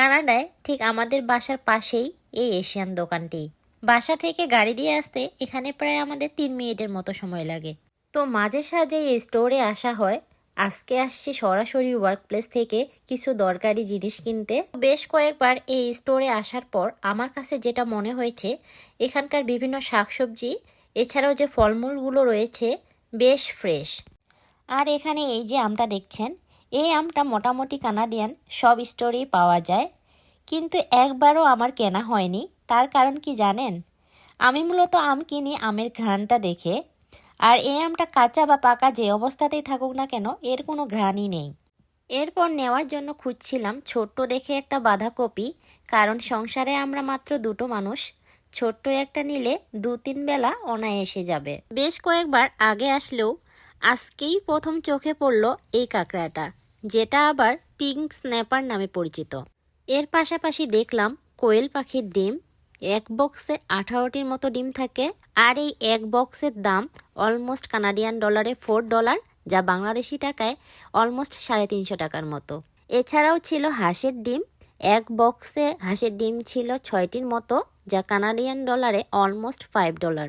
কানাডায় ঠিক আমাদের বাসার পাশেই এই এশিয়ান দোকানটি। বাসা থেকে গাড়ি দিয়ে আসতে এখানে প্রায় আমাদের তিন মিনিটের মতো সময় লাগে। তো মাঝে সাঝে এই স্টোরে আসা হয়। আজকে আসছি সরাসরি ওয়ার্ক প্লেস থেকে কিছু দরকারি জিনিস কিনতে। বেশ কয়েকবার এই স্টোরে আসার পর আমার কাছে যেটা মনে হয়েছে, এখানকার বিভিন্ন শাকসবজি, এছাড়াও যে ফলমূলগুলো রয়েছে, বেশ ফ্রেশ আর এখানে এই যে আমটা দেখছেন এই আমটা মোটামুটি কানাডিয়ান, সব স্টোরেই পাওয়া যায়। কিন্তু একবারও আমার কেনা হয়নি। তার কারণ কি জানেন? আমি মূলত আম কিনি আমের ঘ্রাণটা দেখে। আর এই আমটা কাঁচা বা পাকা যে অবস্থাতেই থাকুক না কেন, এর কোনো ঘ্রাণই নেই। এরপর নেওয়ার জন্য খুঁজছিলাম ছোট্ট দেখে একটা বাঁধাকপি, কারণ সংসারে আমরা মাত্র দুটো মানুষ। ছোট্ট একটা নিলে দু তিন বেলা অনায়াসে যাবে। বেশ কয়েকবার আগে আসলেও আজকেই প্রথম চোখে পড়ল এই কাঁকড়াটা। যেটা আবার পিঙ্ক স্ন্যাপার নামে পরিচিত। এর পাশাপাশি দেখলাম কোয়েল পাখির ডিম। এক বক্সে আঠারোটির মতো ডিম থাকে আর এই এক বক্সের দাম অলমোস্ট কানাডিয়ান ডলারে ফোর ডলার যা বাংলাদেশি টাকায় অলমোস্ট সাড়ে তিনশো টাকার মতো। এছাড়াও ছিল হাঁসের ডিম। এক বক্সে হাঁসের ডিম ছিল ছয়টির মতো, যা কানাডিয়ান ডলারে অলমোস্ট ফাইভ ডলার